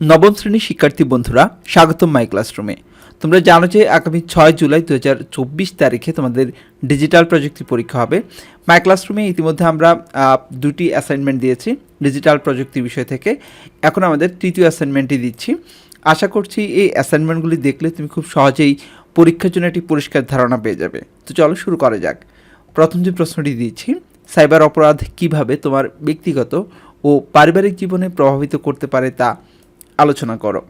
নবম শ্রেণির শিক্ষার্থী বন্ধুরা, স্বাগতম মাই ক্লাসরুমে তোমরা জানো যে আগামী ছয় জুলাই দু হাজার চব্বিশ তারিখে তোমাদের ডিজিটাল প্রযুক্তি পরীক্ষা হবে। মাই ক্লাসরুমে ইতিমধ্যে আমরা দুটি অ্যাসাইনমেন্ট দিয়েছি ডিজিটাল প্রযুক্তি বিষয় থেকে। এখন আমাদের তৃতীয় অ্যাসাইনমেন্টটি দিচ্ছি। আশা করছি এই অ্যাসাইনমেন্টগুলি দেখলে তুমি খুব সহজেই পরীক্ষার জন্য একটি পরিষ্কার ধারণা পেয়ে যাবে। তো চলো শুরু করা যাক। প্রথম যে প্রশ্নটি দিচ্ছি সাইবার অপরাধ কীভাবে তোমার ব্যক্তিগত ও পারিবারিক জীবনে প্রভাবিত করতে পারে তা আলোচনা করো।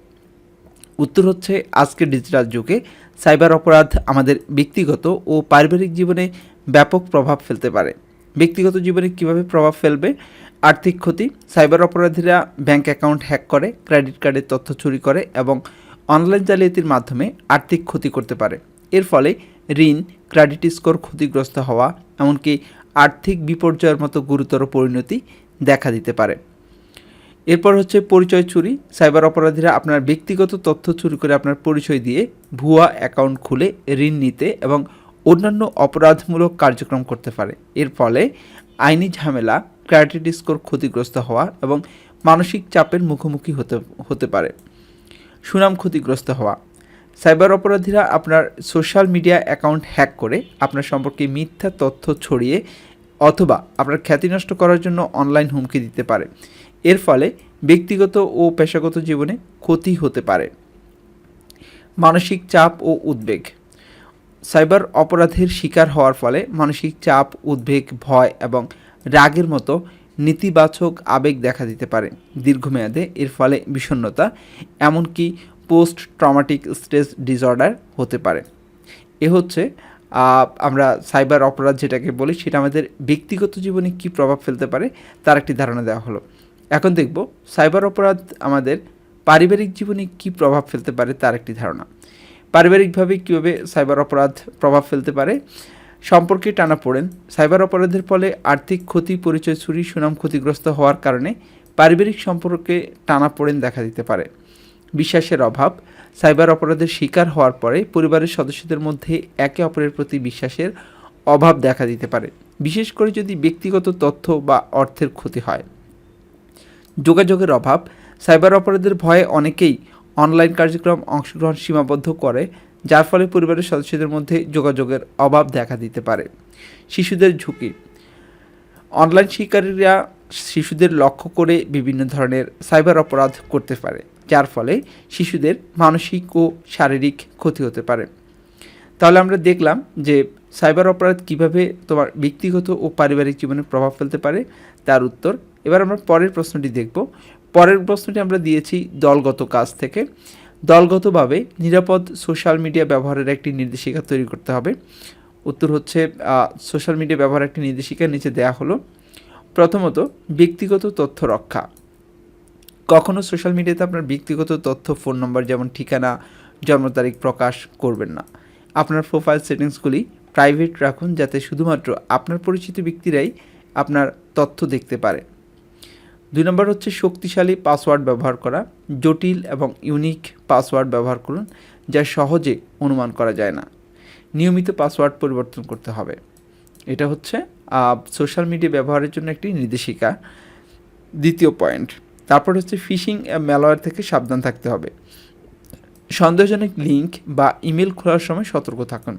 উত্তর হচ্ছে, আজকের ডিজিটাল যুগে সাইবার অপরাধ আমাদের ব্যক্তিগত ও পারিবারিক জীবনে ব্যাপক প্রভাব ফেলতে পারে। ব্যক্তিগত জীবনে কীভাবে প্রভাব ফেলবে? আর্থিক ক্ষতি সাইবার অপরাধীরা ব্যাংক অ্যাকাউন্ট হ্যাক করে ক্রেডিট কার্ডের তথ্য চুরি করে এবং অনলাইন জালিয়াতির মাধ্যমে আর্থিক ক্ষতি করতে পারে। এর ফলে ঋণ ক্রেডিট স্কোর ক্ষতিগ্রস্ত হওয়া, এমনকি আর্থিক বিপর্যয়ের মতো গুরুতর পরিণতি দেখা দিতে পারে। এরপর হচ্ছে পরিচয় চুরি, সাইবার অপরাধীরা আপনার ব্যক্তিগত তথ্য চুরি করে আপনার পরিচয় দিয়ে ভুয়া অ্যাকাউন্ট খুলে ঋণ নিতে এবং অন্যান্য অপরাধমূলক কার্যক্রম করতে পারে। এর ফলে আইনি ঝামেলা, ক্রেডিট স্কোর ক্ষতিগ্রস্ত হওয়া এবং মানসিক চাপের মুখোমুখি হতে হতে পারে। সুনাম ক্ষতিগ্রস্ত হওয়া। সাইবার অপরাধীরা আপনার সোশ্যাল মিডিয়া অ্যাকাউন্ট হ্যাক করে আপনার সম্পর্কে মিথ্যা তথ্য ছড়িয়ে অথবা আপনার খ্যাতি নষ্ট করার জন্য অনলাইন হুমকি দিতে পারে। এর ফলে ব্যক্তিগত ও পেশাগত জীবনে ক্ষতি হতে পারে। মানসিক চাপ ও উদ্বেগ। সাইবার অপরাধের শিকার হওয়ার ফলে মানসিক চাপ, উদ্বেগ, ভয় এবং রাগের মতো নেতিবাচক আবেগ দেখা দিতে পারে দীর্ঘমেয়াদে। এর ফলে বিষণ্ণতা, এমনকি পোস্ট ট্রমাটিক স্ট্রেস ডিসঅর্ডার হতে পারে। এ হচ্ছে আমরা সাইবার অপরাধ যেটাকে বলি, সেটা আমাদের ব্যক্তিগত জীবনে কী প্রভাব ফেলতে পারে, তার একটি ধারণা দেওয়া হলো। এখন দেখব সাইবার অপরাধ আমাদের পারিবারিক জীবনে কী প্রভাব ফেলতে পারে তার একটি ধারণা। পারিবারিকভাবে কীভাবে সাইবার অপরাধ প্রভাব ফেলতে পারে সম্পর্কে টানা পড়েন। সাইবার অপরাধের ফলে আর্থিক ক্ষতি, পরিচয় চুরি, সুনাম ক্ষতিগ্রস্ত হওয়ার কারণে পারিবারিক সম্পর্কে টানা পড়েন দেখা দিতে পারে। বিশ্বাসের অভাব, সাইবার অপরাধের শিকার হওয়ার পরে পরিবারের সদস্যদের মধ্যে একে অপরের প্রতি বিশ্বাসের অভাব দেখা দিতে পারে। বিশেষ করে যদি ব্যক্তিগত তথ্য বা অর্থের ক্ষতি হয়। যোগাযোগের অভাব, সাইবার অপরাধের ভয়ে অনেকেই অনলাইন কার্যক্রম অংশগ্রহণ সীমাবদ্ধ করে, যার ফলে পরিবারের সদস্যদের মধ্যে যোগাযোগের অভাব দেখা দিতে পারে। শিশুদের ঝুঁকি। অনলাইন শিকারীরা শিশুদের লক্ষ্য করে বিভিন্ন ধরনের সাইবার অপরাধ করতে পারে, যার ফলে শিশুদের মানসিক ও শারীরিক ক্ষতি হতে পারে। তাহলে আমরা দেখলাম যে সাইবার অপরাধ কীভাবে তোমার ব্যক্তিগত ও পারিবারিক জীবনে প্রভাব ফেলতে পারে, তার উত্তর। এবার আমরা পরের প্রশ্নটি দেখব। পরের প্রশ্নটি আমরা দিয়েছি দলগত কাজ থেকে। দলগতভাবে নিরাপদ সোশ্যাল মিডিয়া ব্যবহারের একটি নির্দেশিকা তৈরি করতে হবে। উত্তর হচ্ছে সোশ্যাল মিডিয়া ব্যবহারের একটি নির্দেশিকা নিচে দেওয়া হলো। প্রথমত, ব্যক্তিগত তথ্য রক্ষা। কখনও সোশ্যাল মিডিয়াতে আপনার ব্যক্তিগত তথ্য, ফোন নম্বর যেমন ঠিকানা, জন্ম তারিখ প্রকাশ করবেন না। আপনার প্রোফাইল সেটিংসগুলি প্রাইভেট রাখুন যাতে শুধুমাত্র আপনার পরিচিত ব্যক্তিরাই আপনার তথ্য দেখতে পারে। দুই নম্বর হচ্ছে শক্তিশালী পাসওয়ার্ড ব্যবহার করা। জটিল এবং ইউনিক পাসওয়ার্ড ব্যবহার করুন, যা সহজে অনুমান করা যায় না। নিয়মিত পাসওয়ার্ড পরিবর্তন করতে হবে। এটা হচ্ছে সোশ্যাল মিডিয়া ব্যবহারের জন্য একটি নির্দেশিকা। দ্বিতীয় পয়েন্ট তারপর হচ্ছে ফিশিং ম্যালওয়্যার থেকে সাবধান থাকতে হবে। সন্দেহজনক লিঙ্ক বা ইমেল খোলার সময় সতর্ক থাকুন।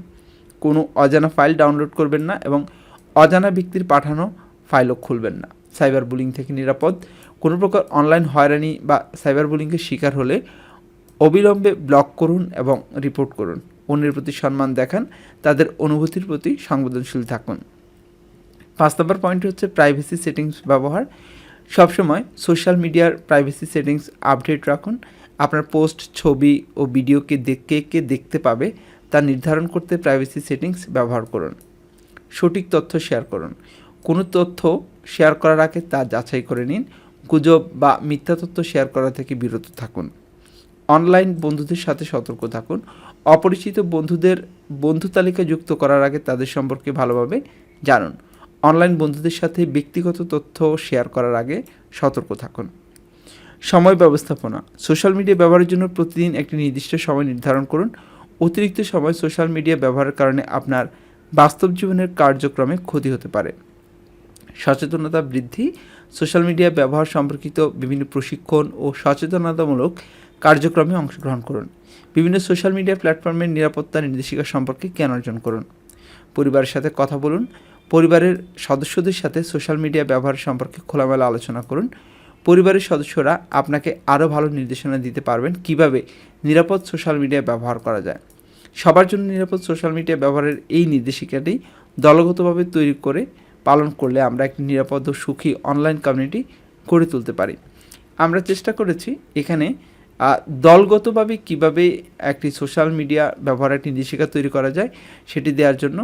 কোনো অজানা ফাইল ডাউনলোড করবেন না এবং অজানা ব্যক্তির পাঠানো ফাইলও খুলবেন না। সাইবার বুলিং থেকে নিরাপদ। কোনো প্রকার অনলাইন হয়রানি বা সাইবার বুলিংয়ের শিকার হলে অবিলম্বে ব্লক করুন এবং রিপোর্ট করুন। অন্যের প্রতি সম্মান দেখান। তাদের অনুভূতির প্রতি সংবেদনশীল থাকুন। পাঁচ নম্বর পয়েন্ট হচ্ছে প্রাইভেসি সেটিংস ব্যবহার। সবসময় সোশ্যাল মিডিয়ার প্রাইভেসি সেটিংস আপডেট রাখুন। আপনার পোস্ট, ছবি ও ভিডিওকে দেখে কে দেখতে পাবে তা নির্ধারণ করতে প্রাইভেসি সেটিংস ব্যবহার করুন। সঠিক তথ্য শেয়ার করুন। কোনো তথ্য শেয়ার করার আগে তা যাচাই করে নিন। গুজব বা মিথ্যা তথ্য শেয়ার করা থেকে বিরত থাকুন। অনলাইন বন্ধুদের সাথে সতর্ক থাকুন। অপরিচিত বন্ধুদের বন্ধু তালিকা যুক্ত করার আগে তাদের সম্পর্কে ভালোভাবে জানুন। অনলাইন বন্ধুদের সাথে ব্যক্তিগত তথ্য শেয়ার করার আগে সতর্ক থাকুন। সময় ব্যবস্থাপনা। সোশ্যাল মিডিয়া ব্যবহারের জন্য প্রতিদিন একটি নির্দিষ্ট সময় নির্ধারণ করুন। অতিরিক্ত সময় সোশ্যাল মিডিয়া ব্যবহারের কারণে আপনার বাস্তব জীবনের কার্যক্রমে ক্ষতি হতে পারে। সচেতনতা বৃদ্ধি, সোশ্যাল মিডিয়া ব্যবহার সম্পর্কিত বিভিন্ন প্রশিক্ষণ ও সচেতনতামূলক কার্যক্রমে অংশগ্রহণ করুন। বিভিন্ন সোশ্যাল মিডিয়া প্ল্যাটফর্মের নিরাপত্তা নির্দেশিকা সম্পর্কে জ্ঞান অর্জন করুন। পরিবারের সাথে কথা বলুন। পরিবারের সদস্যদের সাথে সোশ্যাল মিডিয়া ব্যবহার সম্পর্কে খোলামেলা আলোচনা করুন। পরিবারের সদস্যরা আপনাকে আরও ভালো নির্দেশনা দিতে পারবেন। কীভাবে নিরাপদ সোশ্যাল মিডিয়া ব্যবহার করা যায়। সবার জন্য নিরাপদ সোশ্যাল মিডিয়া ব্যবহারের এই নির্দেশিকাটি দলগতভাবে তৈরি করে পালন করলে আমরা একটি নিরাপদ ও সুখী অনলাইন কমিউনিটি গড়ে তুলতে পারি। আমরা চেষ্টা করেছি এখানে দলগতভাবে কীভাবে একটি সোশ্যাল মিডিয়া ব্যবহারের একটি নির্দেশিকা তৈরি করা যায় সেটি দেওয়ার জন্য।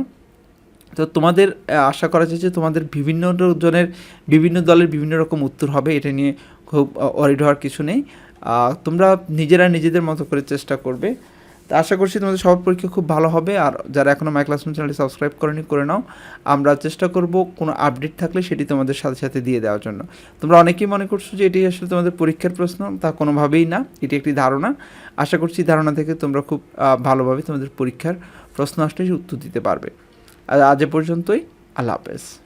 তো তোমাদের আশা করা যায় যে তোমাদের বিভিন্ন জনের, বিভিন্ন দলের বিভিন্ন রকম উত্তর হবে। এটা নিয়ে খুব অরিড হওয়ার কিছু নেই। তোমরা নিজেরা নিজেদের মতো করে চেষ্টা করবে। তা আশা করছি তোমাদের সবার পরীক্ষা খুব ভালো হবে। আর যারা এখনও মাই ক্লাসরুম চ্যানেলটি সাবস্ক্রাইব করেনি, করে নাও। আমরা চেষ্টা করব কোনো আপডেট থাকলে সেটি তোমাদের সাথে সাথে দিয়ে দেওয়ার জন্য। তোমরা অনেকেই মনে করছ যে এটি আসলে তোমাদের পরীক্ষার প্রশ্ন, তা কোনোভাবেই না। এটি একটি ধারণা। আশা করছি ধারণা থেকে তোমরা খুব ভালোভাবে তোমাদের পরীক্ষার প্রশ্ন আসলে উত্তর দিতে পারবে। আর আজ পর্যন্তই। আল্লাহ হাফেজ।